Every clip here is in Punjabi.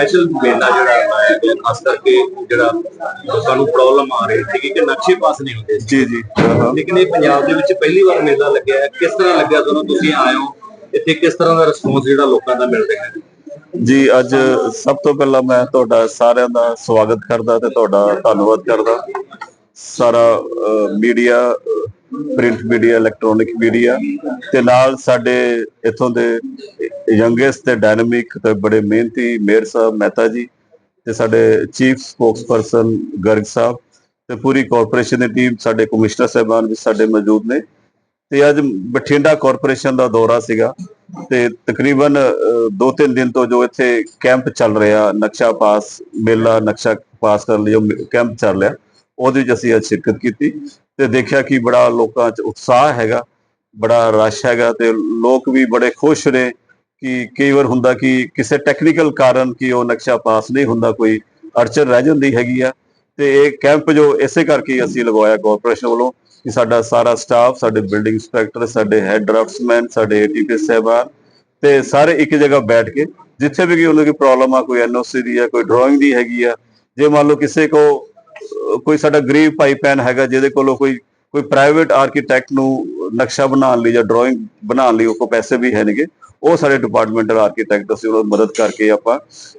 ਸਪੈਸ਼ਲ ਮੇਲਾ ਜਿਹੜਾ ਆਇਆ ਗਿਆ ਖਾਸ ਕਰਕੇ ਜਿਹੜਾ ਲੋਕਾਂ ਨੂੰ ਪ੍ਰੋਬਲਮ ਆ ਰਹੀ ਸੀ ਕਿ ਨਕਸ਼ੇ ਪਾਸ ਨਹੀਂ ਹੁੰਦੇ ਜੀ ਜੀ। ਲੇਕਿਨ ਇਹ ਪੰਜਾਬ ਦੇ ਵਿੱਚ ਪਹਿਲੀ ਵਾਰ ਮੇਲਾ ਲੱਗਿਆ ਕਿਸ ਤਰ੍ਹਾਂ ਲੱਗਿਆ ਜਦੋਂ ਤੁਸੀਂ ਆਏ ਹੋ ਇੱਥੇ ਕਿਸ ਤਰ੍ਹਾਂ ਦਾ ਰਿਸਪੌਂਸ ਜਿਹੜਾ ਲੋਕਾਂ ਦਾ ਮਿਲ ਰਿਹਾ ਹੈ? ਜੀ ਅੱਜ ਸਭ ਤੋਂ ਪਹਿਲਾਂ ਮੈਂ ਤੁਹਾਡਾ ਸਾਰਿਆਂ ਦਾ ਸਵਾਗਤ ਕਰਦਾ ਤੇ ਤੁਹਾਡਾ ਧੰਨਵਾਦ ਕਰਦਾ। ਸਾਰਾ media print media electronic media ਤੇ ਨਾਲ ਸਾਡੇ ਇਥੋਂ ਦੇ ਯੰਗੈਸਟ ਤੇ ਡਾਇਨਾਮਿਕ ਤੇ ਬੜੇ ਮਿਹਨਤੀ ਮੇਅਰ ਸਾਹਿਬ ਮਹਿਤਾ ਜੀ ਤੇ ਸਾਡੇ ਚੀਫ ਸਪੋਕਸਪਰਸਨ ਗਰਗ ਸਾਹਿਬ ਤੇ ਪੂਰੀ ਕਾਰਪੋਰੇਸ਼ਨ ਦੀ ਟੀਮ ਸਾਡੇ ਕਮਿਸ਼ਨਰ ਸਾਹਿਬਾਨ ਵੀ ਸਾਡੇ ਮੌਜੂਦ ਨੇ। ਤੇ ਅੱਜ ਬਠਿੰਡਾ ਕਾਰਪੋਰੇਸ਼ਨ ਦਾ ਦੌਰਾ ਸੀਗਾ ਤੇ ਤਕਰੀਬਨ 2-3 ਦਿਨ ਤੋਂ ਜੋ ਇੱਥੇ ਕੈਂਪ ਚੱਲ ਰਿਹਾ, ਨਕਸ਼ਾ ਪਾਸ, ਮੇਲਾ, ਨਕਸ਼ਾ ਪਾਸ ਕਰਨ ਲਈ ਜੋ ਕੈਂਪ ਚੱਲ ਰਿਹਾ, ਉਹਦੇ ਵਿੱਚ ਅਸੀਂ ਅੱਜ ਸ਼ਿਰਕਤ ਕੀਤੀ ਤੇ ਦੇਖਿਆ ਕਿ ਬੜਾ ਲੋਕਾਂ 'ਚ ਉਤਸ਼ਾਹ ਹੈਗਾ। ਬੜਾ ਰਸ਼ ਹੈਗਾ ਤੇ ਲੋਕ ਵੀ ਬੜੇ ਖੁਸ਼ ਨੇ ਕਿ ਕਈ ਵਾਰ ਹੁੰਦਾ ਕਿ ਕਿਸੇ ਟੈਕਨੀਕਲ ਕਾਰਨ ਕਿ ਉਹ ਨਕਸ਼ਾ ਪਾਸ ਨਹੀਂ ਹੁੰਦਾ, ਕੋਈ ਅੜਚਨ ਰਹਿ ਜਾਂਦੀ ਹੈਗੀ ਆ। ਤੇ ਇਹ ਕੈਂਪ ਜੋ ਇਸੇ ਕਰਕੇ ਅਸੀਂ ਲਗਵਾਇਆ ਕਾਰਪੋਰੇਸ਼ਨ ਵੱਲੋਂ ਕਿ ਸਾਡਾ ਸਾਰਾ ਸਟਾਫ ਸਾਡੇ ਬਿਲਡਿੰਗ ਇੰਸਪੈਕਟਰ ਸਾਡੇ ਹੈਡ ਡਰਾਫਟਸਮੈਨ ਸਾਡੇ ਏਟੀਪੀ ਸਹਿਬਾਨ ਤੇ ਸਾਰੇ ਇੱਕ ਜਗ੍ਹਾ ਬੈਠ ਕੇ ਜਿੱਥੇ ਵੀ ਕੋਈ ਉਹਨਾਂ ਦੀ ਪ੍ਰੋਬਲਮ ਆ, ਕੋਈ ਐਨਓਸੀ ਦੀ ਆ, ਕੋਈ ਡਰਾਇੰਗ ਦੀ ਹੈਗੀ ਆ, ਜੇ ਮੰਨ ਲਓ ਕਿਸੇ ਕੋ ਕੋਈ ਸਾਡਾ ਗਰੀਬ ਭਾਈ ਭੈਣ ਹੈਗਾ ਜਿਹਦੇ ਕੋਲੋਂ ਕੋਈ ਕੋਈ ਪ੍ਰਾਈਵੇਟ ਆਰਕੀਟੈਕਟ ਨੂੰ ਨਕਸ਼ਾ ਬਣਾਉਣ ਲਈ ਜਾਂ ਡਰਾਇੰਗ ਬਣਾਉਣ ਲਈ ਉਹ ਕੋ ਪੈਸੇ ਵੀ ਹੈ ਨੇਗੇ ਉਹ ਸਾਡੇ ਡਿਪਾਰਟਮੈਂਟਲ ਆਰਕੀਟੈਕਟ ਅਸੀਂ ਉਹਨਾਂ ਦੀ ਮਦਦ ਕਰਕੇ ਆਪਾਂ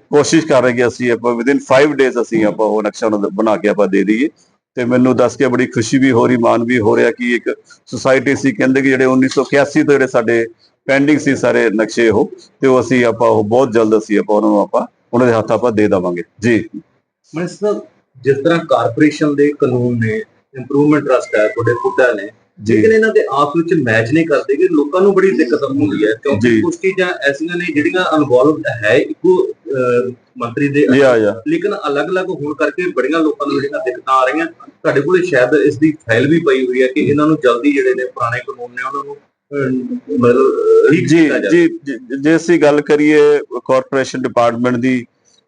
ਕੋਸ਼ਿਸ਼ ਕਰ ਰਹੇ ਕਿ ਅਸੀਂ ਆਪਾਂ ਵਿਦਿਨ 5 ਡੇਜ਼ ਅਸੀਂ ਆਪਾਂ ਉਹ ਨਕਸ਼ਾ ਉਹਨਾਂ ਦਾ ਬਣਾ ਕੇ ਆਪਾਂ ਦੇ ਦਈਏ। ਤੇ ਮੈਨੂੰ ਦੱਸ ਕੇ ਬੜੀ ਖੁਸ਼ੀ ਵੀ ਹੋ ਰਹੀ, ਮਾਣ ਵੀ ਹੋ ਰਿਹਾ ਕਿ ਇੱਕ ਸੁਸਾਇਟੀ ਸੀ, ਕਹਿੰਦੇ ਕਿ ਜਿਹੜੇ 1981 ਤੋਂ ਜਿਹੜੇ ਸਾਡੇ ਪੈਂਡਿੰਗ ਸੀ ਸਾਰੇ ਨਕਸ਼ੇ ਉਹ, ਤੇ ਉਹ ਅਸੀਂ ਆਪਾਂ ਉਹ ਬਹੁਤ ਜਲਦ ਅਸੀਂ ਆਪਾਂ ਉਹਨਾਂ ਨੂੰ ਆਪਾਂ ਉਹਨਾਂ ਦੇ ਹੱਥ ਆਪਾਂ ਦੇ ਦੇਵਾਂਗੇ। ਜੀ। ਮਿਨਿਸਟਰ ਜਿਸ ਤਰ੍ਹਾਂ ਕਾਰਪੋਰੇਸ਼ਨ ਦੇ ਕਾਨੂੰਨ ਨੇ ਇੰਪਰੂਵਮੈਂਟ ਟਰਸਟ ਹੈ ਤੁਹਾਡੇ ਖੁੱਡਾ ਨੇ। ਲੇਕਿਨ ਇਹਨਾਂ ਦੇ ਆਪਸ ਵਿੱਚ ਮੈਚ ਨਹੀਂ ਕਰਦੇ ਕਿ ਲੋਕਾਂ ਨੂੰ ਬੜੀ ਦਿੱਕਤ ਹੁੰਦੀ ਹੈ ਕਿਉਂਕਿ। ਕੁਝ ਚੀਜ਼ਾਂ ਐਸੀਆਂ ਨੇ ਜਿਹੜੀਆਂ ਇਨਵੋਲਵਡ ਹੈ ਇੱਕੋ ਮੰਤਰੀ ਦੇ ਲੇਕਿਨ ਅਲੱਗ-ਅਲੱਗ ਹੋਣ ਕਰਕੇ ਬੜੀਆਂ ਲੋਕਾਂ ਨੂੰ ਜਿਹੜੀਆਂ ਦਿੱਕਤਾਂ ਆ ਰਹੀਆਂ। ਤੁਹਾਡੇ ਕੋਲੇ ਸ਼ਾਇਦ ਇਸ ਦੀ ਫਾਈਲ ਵੀ ਪਈ ਹੋਈ ਹੈ ਕਿ ਇਹਨਾਂ ਨੂੰ ਜਲਦੀ ਜਿਹੜੇ ਨੇ ਪੁਰਾਣੇ ਕਾਨੂੰਨ ਨੇ ਉਹਨਾਂ ਨੂੰ ਜੀ ਜੀ- ਜੇ ਅਸੀਂ ਗੱਲ ਕਰੀਏ ਕਾਰਪੋਰੇਸ਼ਨ ਡਿਪਾਰਟਮੈਂਟ ਦੀ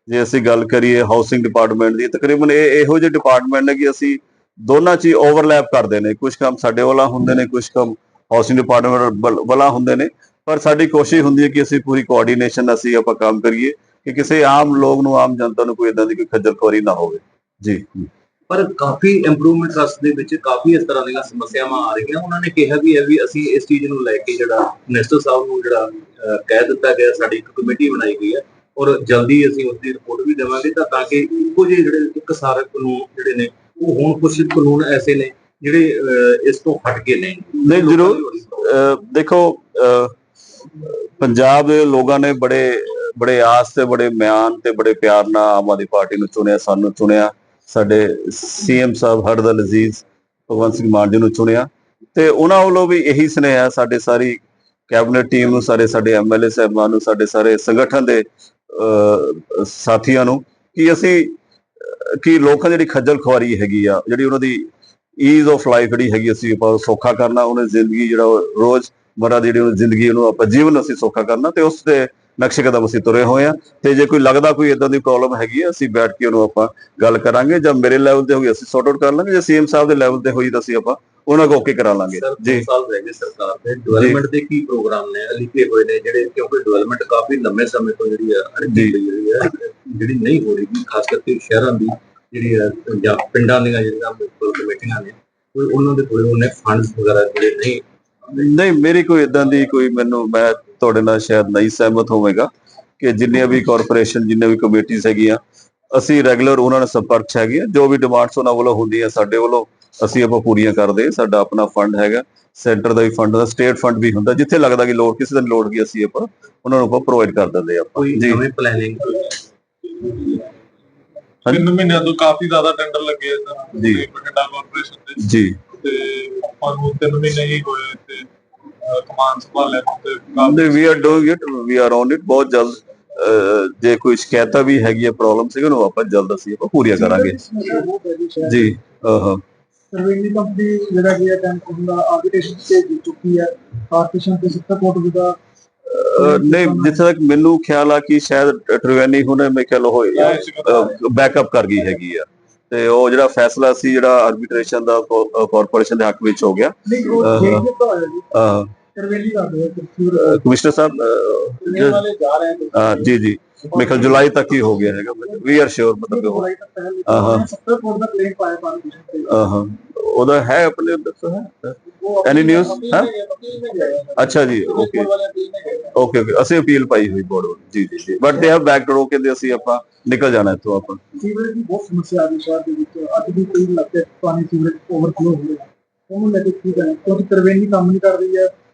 ਜੇ ਅਸੀਂ ਗੱਲ ਕਰੀਏ ਹਾਊਸਿੰਗ ਡਿਪਾਰਟਮੈਂਟ ਦੀ ਤਕਰੀਬਨ ਇਹ ਇਹੋ ਜਿਹੇ ਡਿਪਾਰਟਮੈਂਟ ਨੇ ਕਿ ਅਸੀਂ ਦੋਨਾਂ 'ਚ ਹੀ ਓਵਰਲੈਪ ਕਰਦੇ ਨੇ। ਕੁਝ ਕੰਮ ਸਾਡੇ ਵਾਲਾ ਹੁੰਦੇ ਨੇ ਕੁਝ ਕੰਮ ਹਾਊਸਿੰਗ ਡਿਪਾਰਟਮੈਂਟ ਵਾਲਾ ਹੁੰਦੇ ਨੇ। ਪਰ ਸਾਡੀ ਕੋਸ਼ਿਸ਼ ਹੁੰਦੀ ਹੈ ਕਿ ਅਸੀਂ ਪੂਰੀ ਕੋਆਰਡੀਨੇਸ਼ਨ ਅਸੀਂ ਆਪਾਂ ਕੰਮ ਕਰੀਏ ਕਿ ਕਿਸੇ ਆਮ ਲੋਕ ਨੂੰ, ਆਮ ਜਨਤਾ ਨੂੰ ਕੋਈ ਇਦਾਂ ਦੀ ਕੋਈ ਖੱਜਲ ਨਾ ਹੋਵੇ। ਜੀ। ਪਰ ਕਾਫੀ ਇੰਪਰੂਵਮੈਂਟ ਟਰਸਟ ਦੇ ਵਿੱਚ ਕਾਫੀ ਇਸ ਤਰ੍ਹਾਂ ਦੀਆਂ ਸਮੱਸਿਆਵਾਂ ਆ ਰਹੀਆਂ। ਉਹਨਾਂ ਨੇ ਕਿਹਾ ਵੀ ਹੈ ਵੀ ਅਸੀਂ ਇਸ ਚੀਜ਼ ਨੂੰ ਲੈ ਕੇ ਜਿਹੜਾ ਮਿਨਿਸਟਰ ਸਾਹਿਬ ਨੂੰ ਜਿਹੜਾ ਕਹਿ ਦਿੱਤਾ ਗਿਆ, ਸਾਡੀ ਇੱਕ ਕਮੇਟੀ ਬਣਾਈ ਗਈ ਹੈ ਔਰ ਜਲਦੀ ਅਸੀਂ ਉਸ ਦੀ ਰਿਪੋਰਟ ਵੀ ਦੇਵਾਂਗੇ ਤਾਂ ਤਾਂ ਕਿ ਇੱਕੋ ਜਿਹੜੇ ਇੱਕ ਸਾਰੇ ਜਿਹੜੇ ਨੇ ਉਹ ਹੁਣ ਕੁਝ ਕਾਨੂੰਨ ਐਸੇ ਨੇ ਜਿਹੜੇ ਇਸ ਤੋਂ ਹਟ ਕੇ ਨੇ। ਨਹੀਂ ਜ਼ਰੂਰ। ਦੇਖੋ ਪੰਜਾਬ ਦੇ ਲੋਕਾਂ ਨੇ ਬੜੇ ਬੜੇ ਆਸ ਤੇ ਬੜੇ ਮਿਆਨ ਤੇ ਬੜੇ ਪਿਆਰ ਨਾਲ ਆਮ ਆਦਮੀ ਪਾਰਟੀ ਨੂੰ ਚੁਣਿਆ ਸਾਨੂੰ ਚੁਣਿਆ। ਸਾਡੇ ਸੀਐਮ ਸਾਹਿਬ ਹਰਦਲ ਅਜ਼ੀਜ਼ ਭਗਵੰਤ ਸਿੰਘ ਮਾਨ ਜੀ ਨੂੰ ਚੁਣਿਆ। ਤੇ ਉਹਨਾਂ ਵੱਲੋਂ ਵੀ ਇਹੀ ਸੁਨੇਹਾ ਸਾਡੇ ਸਾਰੀ ਕੈਬਨਿਟ ਟੀਮ ਨੂੰ ਸਾਰੇ ਸਾਡੇ ਐਮਐਲਏ ਸਾਹਿਬਾਨ ਨੂੰ ਸਾਡੇ ਸਾਰੇ ਸੰਗਠਨ ਦੇ ਸਾਥੀਆਂ ਨੂੰ ਕਿ ਅਸੀਂ ਕਿ ਲੋਕਾਂ ਦੀ ਜਿਹੜੀ ਖੱਜਲ ਖੁਆਰੀ ਹੈਗੀ ਆ, ਜਿਹੜੀ ਉਹਨਾਂ ਦੀ ਈਜ਼ ਆਫ ਲਾਈਫ ਜਿਹੜੀ ਹੈਗੀ ਅਸੀਂ ਆਪਾਂ ਸੌਖਾ ਕਰਨਾ, ਉਹਨੇ ਜ਼ਿੰਦਗੀ ਜਿਹੜਾ ਉਹ ਰੋਜ਼ ਮਰਾ ਦੀ ਜਿਹੜੀ ਉਹਨੂੰ ਜ਼ਿੰਦਗੀ, ਉਹਨੂੰ ਆਪਾਂ ਜੀਵਨ ਅਸੀਂ ਸੌਖਾ ਕਰਨਾ, ਤੇ ਉਸ ਦੇ ਨਕਸ਼ੇ ਕਦਮ ਅਸੀਂ ਤੁਰੇ ਹੋਏ ਆ। ਤੇ ਜੇ ਕੋਈ ਲੱਗਦਾ ਕੋਈ ਇਦਾਂ ਦੀ ਪ੍ਰੋਬਲਮ ਹੈਗੀ ਆ, ਅਸੀਂ ਬੈਠ ਕੇ ਉਹਨੂੰ ਆਪਾਂ ਗੱਲ ਕਰਾਂਗੇ, ਜਾਂ ਮੇਰੇ ਲੈਵਲ ਤੇ ਹੋਈ ਅਸੀਂ ਸੌਟ ਆਊਟ ਕਰ ਲਾਂਗੇ, ਜੇ ਸੀਐਮ ਸਾਹਿਬ ਦੇ ਲੈਵਲ ਤੇ ਹੋਈ ਤਾਂ ਅਸੀਂ ਆਪਾਂ ਉਹਨਾਂ ਕੋ ਓਕੇ ਕਰਾ ਲਾਂਗੇ। ਜੀ। 2 ਸਾਲ ਰਹਿ ਗਏ ਸਰਕਾਰ ਦੇ। ਡਿਵੈਲਪਮੈਂਟ ਦੇ ਕੀ ਪ੍ਰੋਗਰਾਮ ਨੇ? ਲਿਖੇ ਹੋਏ ਨੇ ਜਿਹੜੇ ਕਿਉਂਕਿ ਡਿਵੈਲਪਮੈਂਟ ਕਾਫੀ ਲੰਮੇ ਸਮੇਂ ਤੋਂ ਜਿਹੜੀ ਹੈ ਅੜਕੀ ਹੈ ਜਿਹੜੀ ਨਹੀਂ ਹੋ ਰਹੀ ਖਾਸ ਕਰਕੇ ਸ਼ਹਿਰਾਂ ਦੀ ਜਿਹੜੀ ਜਾਂ ਪਿੰਡਾਂ ਦੀਆਂ ਜਿਹੜੀਆਂ ਮਿਊਨਿਸਪਲ ਕਮੇਟੀਆਂ ਨੇ ਕੋਈ ਉਹਨਾਂ ਦੇ ਕੋਲ ਉਹਨੇ ਫੰਡਸ ਵਗੈਰਾ ਜਿਹੜੇ ਨਹੀਂ ਨਹੀਂ ਮੇਰੀ ਕੋਈ ਇਦਾਂ ਦੀ ਕੋਈ ਮੈਨੂੰ ਮੈਂ ਤੁਹਾਡੇ ਨਾਲ ਸ਼ਾਇਦ ਨਹੀਂ ਸਹਿਮਤ ਹੋਵੇਗਾ ਕਿ ਜਿੰਨੀਆਂ ਵੀ ਕਾਰਪੋਰੇਸ਼ਨ ਜਿੰਨੀਆਂ ਵੀ ਕਮੇਟੀਆਂ ਹੈਗੀਆਂ ਅਸੀਂ ਰੈਗੂਲਰ ਉਹਨਾਂ ਨਾਲ ਸੰਪਰਕ ਹੈਗੇ ਆ ਜੋ ਵੀ ਡਿਮਾਂਡਸ ਉਹਨਾਂ ਵੱਲੋਂ ਹੁੰਦੀਆਂ ਸਾਡੇ ਵੱਲੋਂ ਅਸੀਂ ਆਪਾਂ ਪੂਰੀਆਂ ਕਰਦੇ ਸਾਡਾ ਆਪਣਾ ਫੰਡ ਹੈਗਾ। ਸੈਂਟਰ ਦਾ ਵੀ ਫੰਡ ਦਾ ਸਟੇਟ ਫੰਡ ਵੀ ਹੁੰਦਾ ਜਿੱਥੇ ਲੱਗਦਾ ਕਿ ਲੋੜ ਕਿਸੇ ਦੀ ਲੋੜ ਕੀ ਅਸੀਂ ਆਪਾਂ ਉਹਨਾਂ ਨੂੰ ਆਪਾਂ ਪ੍ਰੋਵਾਈਡ ਕਰ ਦਿੰਦੇ ਆਪਾਂ। ਜੀ। ਨਵੇਂ ਪਲੈਨਿੰਗ ਤਿੰਨ ਮਹੀਨਿਆਂ ਤੋਂ ਕਾਫੀ ਜ਼ਿਆਦਾ ਟੈਂਡਰ ਲੱਗੇ ਆ ਸਰ ਜੀ। ਬਠਿੰਡਾ ਕਾਰਪੋਰੇਸ਼ਨ ਦੇ। ਜੀ। ਤੇ ਆਪਾਂ ਨੂੰ ਤਿੰਨ ਮਹੀਨੇ ਹੀ ਹੋਏ ਤੇ ਕਮਾਨ ਸੰਭਾਲਿਆ ਤੇ we are doing it we are on it ਬਹੁਤ ਜਲਦ ਜੇ ਕੋਈ ਸ਼ਿਕਾਇਤਾਂ ਵੀ ਹੈਗੀ ਹੈ ਪ੍ਰੋਬਲਮ ਸੀ ਉਹਨੂੰ ਆਪਾਂ ਜਲਦ ਅਸੀਂ ਆਪਾਂ ਪੂਰੀਆਂ ਕਰਾਂਗੇ। ਜੀ। ਹਾਂ। ਸਰਵੇਨੀ ਕੰਪਨੀ ਜਿਹੜਾ ਕਿ ਟੈਂਕ ਹੁੰਦਾ ਆਰਬਿਟ੍ਰੇਸ਼ਨ ਤੇ ਜਿੱਤ ਚੁੱਕੀ ਹੈ। ਕਾਰਪੋਰੇਸ਼ਨ ਤੇ ਸੱਤਾ ਕੋਰਟ ਦਾ ਨਹੀਂ ਜਿੱਥੇ ਤੱਕ ਮੈਨੂੰ ਖਿਆਲ ਆ ਕਿ ਸ਼ਾਇਦ ਟ੍ਰਿਵੇਨੀ ਹੁਣੇ ਮੈਂ ਖਿਆਲ ਹੋਏ ਬੈਕਅਪ ਕਰ ਗਈ ਹੈਗੀ ਆ। ਤੇ ਉਹ ਜਿਹੜਾ ਫੈਸਲਾ ਸੀ ਜਿਹੜਾ ਆਰਬਿਟ੍ਰੇਸ਼ਨ ਦਾ ਕਾਰਪੋਰੇਸ਼ਨ ਦੇ ਹੱਕ ਵਿੱਚ ਹੋ ਗਿਆ। ਨਹੀਂ ਉਹ ਚੇਂਜ ਕੀਤਾ ਹੋਇਆ ਜੀ ਅਹ, ਕਰਵੇਲੀ ਕਰ ਰਹੇ ਹੋ ਸੀਵਰ ਕਮਿਸ਼ਨਰ ਸਾਹਿਬ ਅਹ, लेने वाले जा रहे हैं ਅਹ, ਜੀ ਜੀ ਮੇਰੇ ਖਿਆਲ ਜੁਲਾਈ ਤੱਕ ਹੀ ਹੋ ਗਿਆ ਹੈਗਾ ਵੀ ਆਰ ਸ਼ੋਰ ਮਤਲਬ ਕਿ ਉਹ- ਜੁਲਾਈ ਤੱਕ ਪਹਿਲੇ ਹਾਂ, ਹਾਂ। 70 ਕਰੋੜ ਦਾ ਕਲੇਮ ਪਾਇਆ ਪਾਣੀ ਮਿਸ਼ਨ ਤੇ ਆਹਾਂ, ਉਹਦਾ ਹੈ ਆਪਣੇ ਦੱਸੋ ਹੈ वो Any news? अपील हाँ? में गए, अपील में गए हैं। ਅੱਛਾ ਜੀ ਓਕੇ पुलिस वाले अपील में गए हैं। ਓਕੇ ਓਕੇ ਅਸੀਂ ਅਪੀਲ ਪਾਈ ਹੋਈ ਬੋਰਡ ਵੱਲੋਂ। ਜੀ ਜੀ ਜੀ but they have back to ਕਹਿੰਦੇ ਅਸੀਂ ਆਪਾਂ ਨਿਕਲ ਜਾਣਾ ਇੱਥੋਂ ਆਪਾਂ ਸੀਵਰੇਜ ਦੀ ਬਹੁਤ ਸਮੱਸਿਆ ਆ ਰਹੀ ਸ਼ਹਿਰ ਦੇ ਵਿੱਚ ਅੱਜ ਵੀ ਕਈ ਇਲਾਕੇ ਪਾਣੀ ਸੀਵਰੇਜ ਓਵਰਫਲੋ ਹੋ ਰਿਹਾ ਉਹਨੂੰ ਲੈ ਕੇ ਕੀ ਕਰਾਂ ਕਿਉਂਕਿ ਕਰਵੇਲੀ ਕੰਮ ਨਹੀਂ ਕਰ ਰਹੀ ਹੈ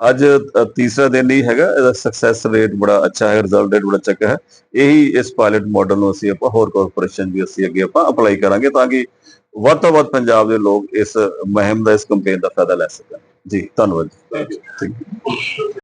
ਅੱਜ ਤੀਸਰਾ ਦਿਨ ਹੀ ਹੈਗਾ ਇਹਦਾ ਸਕਸੈਸ ਰੇਟ ਬੜਾ ਅੱਛਾ ਹੈ ਰਿਜ਼ਲਟ ਰੇਟ ਬੜਾ ਚੰਗਾ ਹੈ ਇਹੀ ਇਸ ਪਾਇਲਟ ਮਾਡਲ ਨੂੰ ਅਸੀਂ ਆਪਾਂ ਹੋਰ ਕਾਰਪੋਰੇਸ਼ਨ ਵੀ ਅਸੀਂ ਅੱਗੇ ਆਪਾਂ ਅਪਲਾਈ ਕਰਾਂਗੇ ਤਾਂ ਕਿ ਵੱਧ ਤੋਂ ਵੱਧ ਪੰਜਾਬ ਦੇ ਲੋਕ ਇਸ ਮੁਹਿੰਮ ਦਾ ਇਸ ਕੰਪੇਨ ਦਾ ਫਾਇਦਾ ਲੈ ਸਕਣ ਜੀ ਧੰਨਵਾਦ. Thank you.